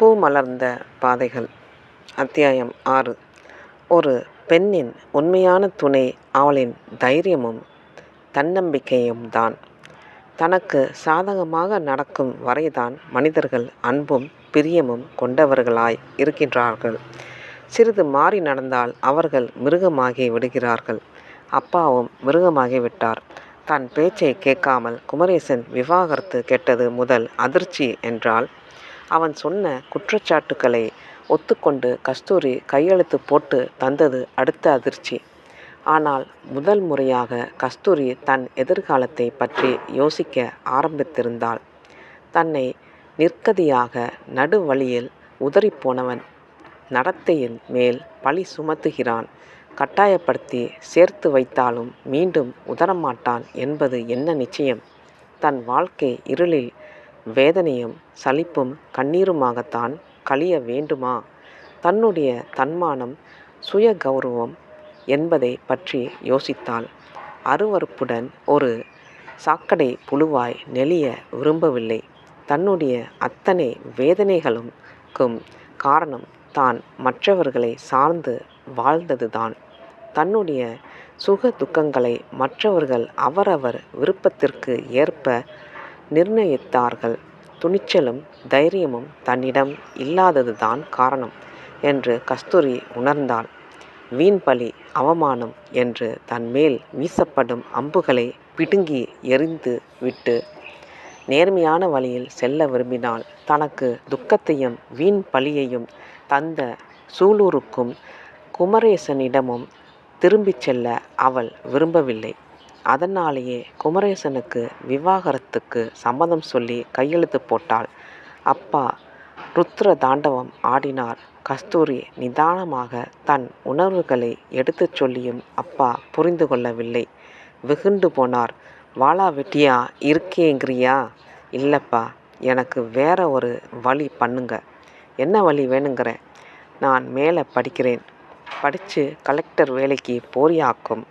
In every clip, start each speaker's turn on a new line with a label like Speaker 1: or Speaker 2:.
Speaker 1: பூ மலர்ந்த பாதைகள். அத்தியாயம் ஆறு. ஒரு பெண்ணின் உண்மையான துணை அவளின் தைரியமும் தன்னம்பிக்கையும் தான். தனக்கு சாதகமாக நடக்கும் வரைதான் மனிதர்கள் அன்பும் பிரியமும் கொண்டவர்களாய் இருக்கின்றார்கள். சிறிது மாறி நடந்தால் அவர்கள் மிருகமாகி விடுகிறார்கள். அப்பாவும் மிருகமாகி விட்டார். தன் பேச்சை கேட்காமல் குமரேசன் விவாகரத்து கெட்டது முதல் அதிர்ச்சி என்றால் அவன் சொன்ன குற்றச்சாட்டுக்களை ஒத்துக்கொண்டு கஸ்தூரி கையெழுத்து போட்டு தந்தது அடுத்த அதிர்ச்சி. ஆனால் முதல் முறையாக கஸ்தூரி தன் எதிர்காலத்தை பற்றி யோசிக்க ஆரம்பித்திருந்தாள். தன்னை நிற்கதியாக நடுவழியில் உதறிப்போனவன் நடத்தையின் மேல் பழி சுமத்துகிறான். கட்டாயப்படுத்தி சேர்த்து வைத்தாலும் மீண்டும் உதரமாட்டான் என்பது என்ன நிச்சயம்? தன் வாழ்க்கை இருளில் வேதனையும் சலிப்பும் கண்ணீருமாகத்தான் கழிய வேண்டுமா? தன்னுடைய தன்மானம் சுய கௌரவம் என்பதை பற்றி யோசித்தாள். அருவறுப்புடன் ஒரு சாக்கடை புழுவாய் நெளிய விரும்பவில்லை. தன்னுடைய அத்தனை வேதனைகளுக்கும் காரணம் தான் மற்றவர்களை சார்ந்து வாழ்ந்ததுதான். தன்னுடைய சுக துக்கங்களை மற்றவர்கள் அவரவர் விருப்பத்திற்கு ஏற்ப நிர்ணயித்தார்கள். துணிச்சலும் தைரியமும் தன்னிடம் இல்லாததுதான் காரணம் என்று கஸ்தூரி உணர்ந்தாள். வீண் பழி அவமானம் என்று தன்மேல் வீசப்படும் அம்புகளை பிடுங்கி எரிந்து விட்டு நேர்மையான வழியில் செல்ல விரும்பினால் தனக்கு துக்கத்தையும் வீண் பழியையும் தந்த சூலூருக்கும் குமரேசனிடமும் திரும்பிச் செல்ல அவள் விரும்பவில்லை. அதனாலேயே குமரேசனுக்கு விவாகரத்துக்கு சம்மதம் சொல்லி கையெழுத்து போட்டாள். அப்பா ருத்ர தாண்டவம் ஆடினார். கஸ்தூரி நிதானமாக தன் உணர்வுகளை எடுத்துச் சொல்லியும் அப்பா புரிந்து கொள்ளவில்லை. வெகுண்டு போனார். வாளா வெட்டியா? இருக்கேங்கிறியா? இல்லைப்பா எனக்கு வேற ஒரு வழி பண்ணுங்க. என்ன வழி வேணுங்கிற? நான் மேலே படிக்கிறேன். படித்து கலெக்டர் வேலைக்கு போரியாக்கும்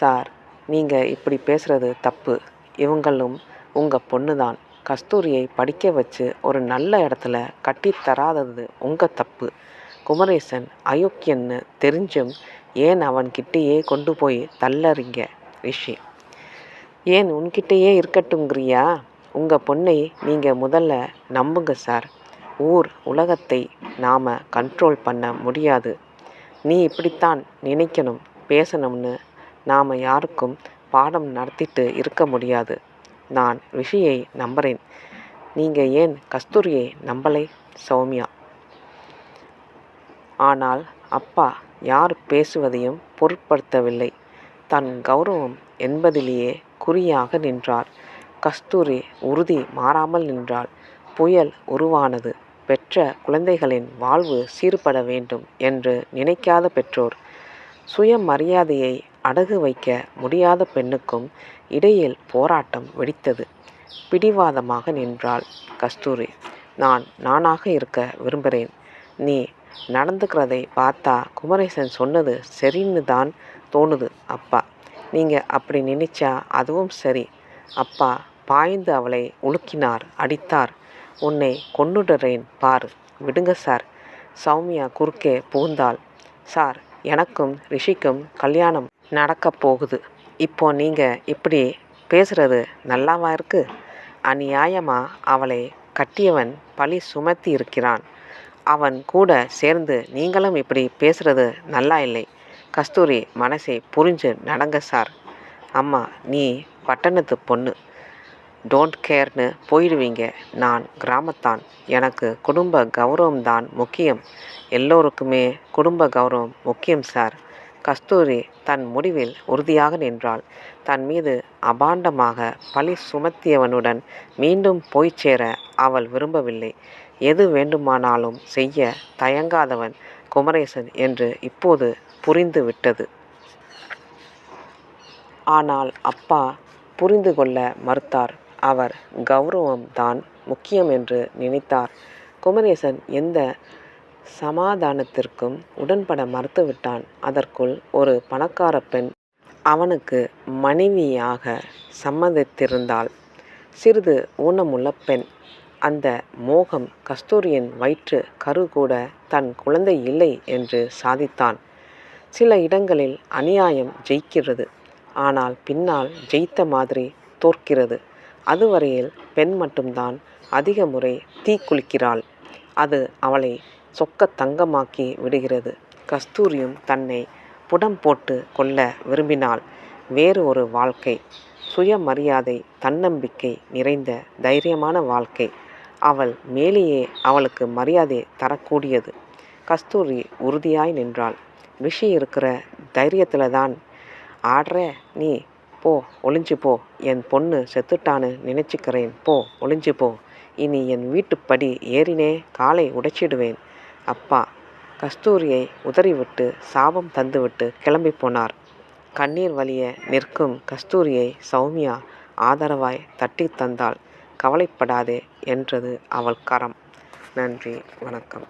Speaker 1: சார் நீங்கள் இப்படி பேசுகிறது தப்பு. இவங்களும் உங்கள் பொண்ணு தான் கஸ்தூரியை படிக்க வச்சு ஒரு நல்ல இடத்துல கட்டித்தராதது உங்கள் தப்பு. குமரேசன் அயோக்கியன்னு தெரிஞ்சும் ஏன் அவன்கிட்டயே கொண்டு போய் தள்ளறீங்க ரிஷி? ஏன் உன்கிட்டயே இருக்கட்டுங்கிறியா உங்கள் பொண்ணை நீங்கள் முதல்ல நம்புங்க சார். ஊர் உலகத்தை நாம் கண்ட்ரோல் பண்ண முடியாது. நீ இப்படித்தான் நினைக்கணும் பேசணும்னு நாம் யாருக்கும் பாடம் நடத்திட்டு இருக்க முடியாது. நான் ரிஷியை நம்புகிறேன் நீங்கள் ஏன் கஸ்தூரியை நம்பலை சௌமியா? ஆனால் அப்பா யார் பேசுவதையும் பொருட்படுத்தவில்லை. தன் கௌரவம் என்பதிலேயே குறியாக நின்றார். கஸ்தூரி உறுதி மாறாமல் நின்றாள். புயல் உருவானது. பெற்ற குழந்தைகளின் வாழ்வு சீர்பட வேண்டும் என்று நினைக்காத பெற்றோர். சுயமரியாதையை அடகு வைக்க முடியாத பெண்ணுக்கும் இடையில் போராட்டம் வெடித்தது. பிடிவாதமாக நின்றாள் கஸ்தூரி. நான் நானாக இருக்க விரும்புகிறேன். நீ நடந்துக்கிறதை பார்த்தா குமரேசன் சொன்னது சரின்னு தான் தோணுது அப்பா. நீங்கள் அப்படி நினைச்சா அதுவும் சரி. அப்பா பாய்ந்து அவளை உலுக்கினார் அடித்தார். உன்னை கொன்னுடுறேன் பார். விடுங்க சார். சௌமியா குறுக்கே புகுந்தாள். சார் எனக்கும் ரிஷிக்கும் கல்யாணம் நடக்கப் போகுது. இப்போ நீங்கள் இப்படி பேசுகிறது நல்லாவா இருக்கு? அநியாயமாக அவளை கட்டியவன் பழி சுமத்தி இருக்கிறான். அவன் கூட சேர்ந்து நீங்களும் இப்படி பேசுகிறது நல்லா இல்லை. கஸ்தூரி மனசை புரிஞ்சு நடங்க சார். அம்மா நீ பட்டணத்து பொண்ணு. டோன்ட் கேர்னு போயிடுவீங்க. நான் கிராமத்தான். எனக்கு குடும்ப கௌரவம் தான் முக்கியம். எல்லோருக்குமே குடும்ப கௌரவம் முக்கியம் சார். கஸ்தூரி தன் முடிவில் உறுதியாக நின்றாள். தன் மீது அபாண்டமாக பழி சுமத்தியவனுடன் மீண்டும் போய் சேர அவள் விரும்பவில்லை. எது வேண்டுமானாலும் செய்ய தயங்காதவன் குமரேசன் என்று இப்போது புரிந்து விட்டது ஆனால் அப்பா புரிந்து கொள்ள மறுத்தார். அவர் கௌரவம் தான் முக்கியம் என்று நினைத்தார். குமரேசன் எந்த சமாதானத்திற்கும் உடன்பட மறுத்துவிட்டான். அதற்குள் ஒரு பணக்கார பெண் அவனுக்கு மனைவியாக சம்மதித்திருந்தாள். சிறிது ஊனமுள்ள பெண். அந்த மோகம் கஸ்தூரியின் வயிற்று கரு கூட தன் குழந்தை இல்லை என்று சாதித்தான். சில இடங்களில் அநியாயம் ஜெயிக்கிறது. ஆனால் பின்னால் ஜெயித்த மாதிரி தோற்கிறது. அதுவரையில் பெண் மட்டும்தான் அதிக முறை தீக்குளிக்கிறாள் அது அவளை சொக்க தங்கமாக்கி விடுகிறது. கஸ்தூரியும் தன்னை புடம் போட்டு கொள்ள விரும்பினாள். வேறு ஒரு வாழ்க்கை. சுயமரியாதை தன்னம்பிக்கை நிறைந்த தைரியமான வாழ்க்கை. அவள் மேலேயே அவளுக்கு மரியாதை தரக்கூடியது. கஸ்தூரி உறுதியாய் நின்றாள். ரிஷி இருக்கிற தைரியத்தில் தான் ஆடுற நீ போ ஒளிஞ்சு போ. என் பொண்ணு செத்துட்டான்னு நினச்சிக்கிறேன். போ ஒளிஞ்சு போ. இனி என் வீட்டுப்படி ஏறினே காலை உடைச்சிடுவேன். அப்பா கஸ்தூரியை உதறிவிட்டு சாபம் தந்துவிட்டு கிளம்பி போனார். கண்ணீர் வலிய நிற்கும் கஸ்தூரியை சௌமியா ஆதரவாய் தட்டி தந்தாள். கவலைப்படாதே என்றது அவள் கரம். நன்றி வணக்கம்.